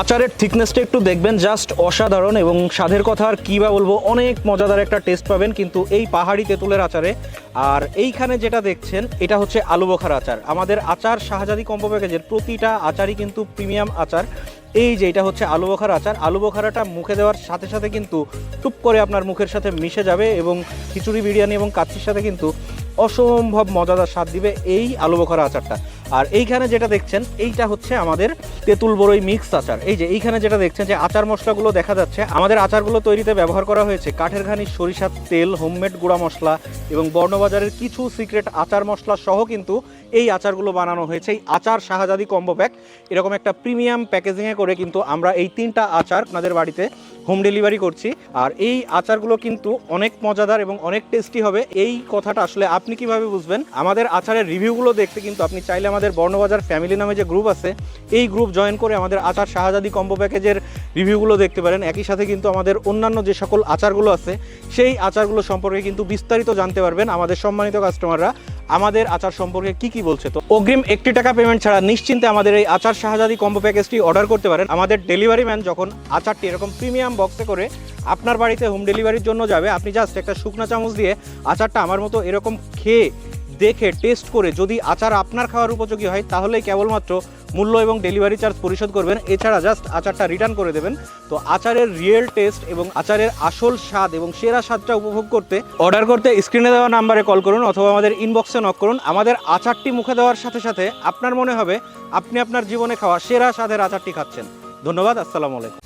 আচারের থিকনেসটা একটু দেখবেন জাস্ট অসাধারণ এবং স্বাদের কথা আর কী বা বলব, অনেক মজাদার একটা টেস্ট পাবেন কিন্তু এই পাহাড়ি তেঁতুলের আচারে। আর এইখানে যেটা দেখছেন, এটা হচ্ছে আলু বোখার আচার। আমাদের আচার শাহজাদি কম্পো প্যাকেজের প্রতিটা আচারই কিন্তু প্রিমিয়াম আচার। এই যে, এটা হচ্ছে আলু বোখার আচার। আলু বোখারাটা মুখে দেওয়ার সাথে সাথে কিন্তু টুপ করে আপনার মুখের সাথে মিশে যাবে এবং খিচুড়ি, বিরিয়ানি এবং কাচ্চির সাথে কিন্তু অসম্ভব মজাদার স্বাদ দিবে এই আলু আচারটা। আর এইখানে যেটা দেখছেন, এইটা হচ্ছে আমাদের তেঁতুল বড়ই মিক্স আচার। এই যে এইখানে যেটা দেখছেন যে আচার মশলাগুলো দেখা যাচ্ছে, আমাদের আচারগুলো তৈরিতে ব্যবহার করা হয়েছে কাঠের ঘানি, সরিষার তেল হোমমেড গুঁড়া মশলা এবং বর্ণবাজারের কিছু সিক্রেট আচার মশলা সহ কিন্তু এই আচারগুলো বানানো হয়েছে। এই আচার শাহজাদি কম্বো প্যাক এরকম একটা প্রিমিয়াম প্যাকেজিংয়ে করে কিন্তু আমরা এই তিনটা আচার আপনাদের বাড়িতে হোম ডেলিভারি করছি। আর এই আচারগুলো কিন্তু অনেক মজাদার এবং অনেক টেস্টি হবে। এই কথাটা আসলে আপনি কীভাবে বুঝবেন? আমাদের আচারের রিভিউগুলো দেখতে কিন্তু আপনি চাইলে আমাদের বর্ণবাজার ফ্যামিলি নামে যে গ্রুপ আছে, এই গ্রুপ জয়েন করে আমাদের আচার শাহজাদি কম্বো প্যাকেজের রিভিউগুলো দেখতে পারেন। একই সাথে কিন্তু আমাদের অন্যান্য যে সকল আচারগুলো আছে, সেই আচারগুলো সম্পর্কে কিন্তু বিস্তারিত জানতে পারবেন আমাদের সম্মানিত কাস্টমাররা আমাদের আচার সম্পর্কে কি কি বলছে? তো অগ্রিম একটি টাকা পেমেন্ট ছাড়া নিশ্চিন্তে আমাদের এই আচার শাহজাদি কম্বো প্যাকেজটি অর্ডার করতে পারেন। আমাদের ডেলিভারি ম্যান যখন আচারটি এরকম প্রিমিয়াম বক্সে করে আপনার বাড়িতে হোম ডেলিভারির জন্য যাবে, আপনি জাস্ট একটা শুকনা চামচ দিয়ে আচারটা আমার মতো এরকম খেয়ে, দেখে টেস্ট করে যদি আচার আপনার খাওয়ার উপযোগী হয়, তাহলেই কেবলমাত্র মূল্য এবং ডেলিভারি চার্জ পরিশোধ করবেন। এছাড়া জাস্ট আচারটা রিটার্ন করে দেবেন। তো আচারের রিয়েল টেস্ট এবং আচারের আসল স্বাদ এবং সেরা স্বাদটা উপভোগ করতে অর্ডার করতে স্ক্রিনে দেওয়া নাম্বারে কল করুন অথবা আমাদের ইনবক্সে নক করুন। আমাদের আচারটি মুখে দেওয়ার সাথে সাথে আপনার মনে হবে আপনি আপনার জীবনে খাওয়া সেরা স্বাদের আচারটি খাচ্ছেন। ধন্যবাদ, আসসালামু আলাইকুম।